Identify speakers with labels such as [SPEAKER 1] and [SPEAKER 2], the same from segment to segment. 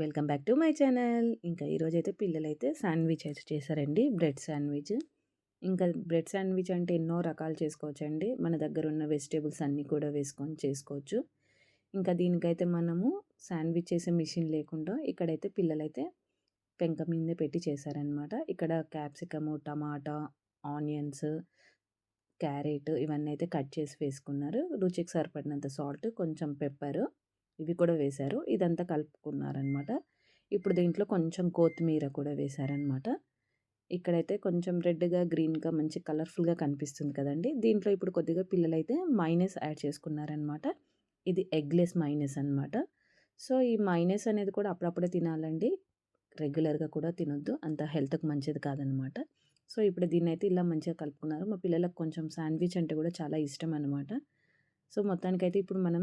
[SPEAKER 1] Welcome back to my channel. ఇంకా ఈరోజైతే పిల్లలైతే శాండ్విచ్ అయితే చేశారండి బ్రెడ్ శాండ్విచ్. ఇంకా బ్రెడ్ శాండ్విచ్ అంటే ఎన్నో రకాలు చేసుకోవచ్చండి. మన దగ్గర ఉన్న వెజిటేబుల్స్ అన్నీ కూడా వేసుకొని చేసుకోవచ్చు. ఇంకా దీనికైతే మనము శాండ్విచ్ చేసే మిషన్ లేకుండా ఇక్కడైతే పిల్లలైతే పెంక మీదే పెట్టి చేశారనమాట ఇక్కడ క్యాప్సికము టమాటా ఆనియన్స్ క్యారెట్ ఇవన్నీ అయితే కట్ చేసి వేసుకున్నారు. రుచికి సరిపడినంత సాల్ట్ కొంచెం పెప్పరు. ఇవి కూడా వేశారు. ఇదంతా కలుపుకున్నారనమాట ఇప్పుడు దీంట్లో కొంచెం కొత్తిమీర కూడా వేశారనమాట ఇక్కడైతే కొంచెం రెడ్గా గ్రీన్గా మంచి కలర్ఫుల్గా కనిపిస్తుంది కదండి. దీంట్లో ఇప్పుడు కొద్దిగా పిల్లలైతే మైనస్ యాడ్ చేసుకున్నారనమాట ఇది ఎగ్లెస్ మైనస్ అనమాట సో ఈ మైనస్ అనేది కూడా అప్పుడప్పుడే తినాలండి. రెగ్యులర్గా కూడా తినొద్దు. అంత హెల్త్కి మంచిది కాదనమాట సో ఇప్పుడు దీన్ని అయితే ఇలా మంచిగా కలుపుకున్నారు. మా పిల్లలకు కొంచెం శాండ్విచ్ అంటే కూడా చాలా ఇష్టం అనమాట సో మొత్తానికైతే ఇప్పుడు మనం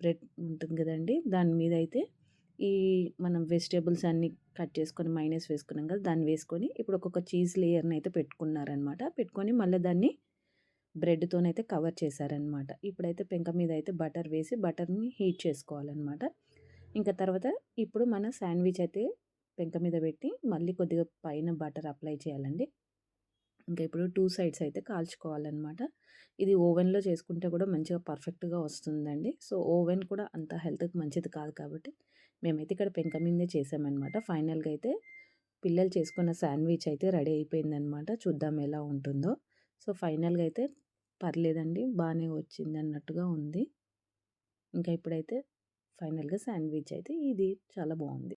[SPEAKER 1] బ్రెడ్ ఉంటుంది కదండి దాని మీద అయితే ఈ మనం వెజిటేబుల్స్ అన్నీ కట్ చేసుకొని మైనస్ వేసుకున్నాం కదా దాన్ని వేసుకొని ఇప్పుడు ఒక్కొక్క చీజ్ లేయర్ని అయితే పెట్టుకున్నారనమాట. పెట్టుకొని మళ్ళీ దాన్ని బ్రెడ్తోనైతే కవర్ చేశారనమాట. ఇప్పుడైతే పెంక మీద అయితే బటర్ వేసి బటర్ని హీట్ చేసుకోవాలన్నమాట ఇంకా తర్వాత ఇప్పుడు మన శాండ్విచ్ అయితే పెంక మీద పెట్టి మళ్ళీ కొద్దిగా పైన బటర్ అప్లై చేయాలండి. ఇంకా ఇప్పుడు టూ సైడ్స్ అయితే కాల్చుకోవాలన్నమాట. ఇది ఓవెన్లో చేసుకుంటే కూడా మంచిగా పర్ఫెక్ట్గా వస్తుందండి. సో ఓవెన్ కూడా అంత హెల్త్కి మంచిది కాదు కాబట్టి మేమైతే ఇక్కడ పెంక మీదే చేసామన్నమాట. ఫైనల్గా అయితే పిల్లలు చేసుకున్న శాండ్విచ్ అయితే రెడీ అయిపోయిందనమాట చూద్దాం ఎలా ఉంటుందో. సో ఫైనల్గా అయితే పర్లేదండి బాగానే వచ్చింది అన్నట్టుగా ఉంది. ఇంకా ఇప్పుడైతే ఫైనల్గా శాండ్విచ్ అయితే ఇది చాలా బాగుంది.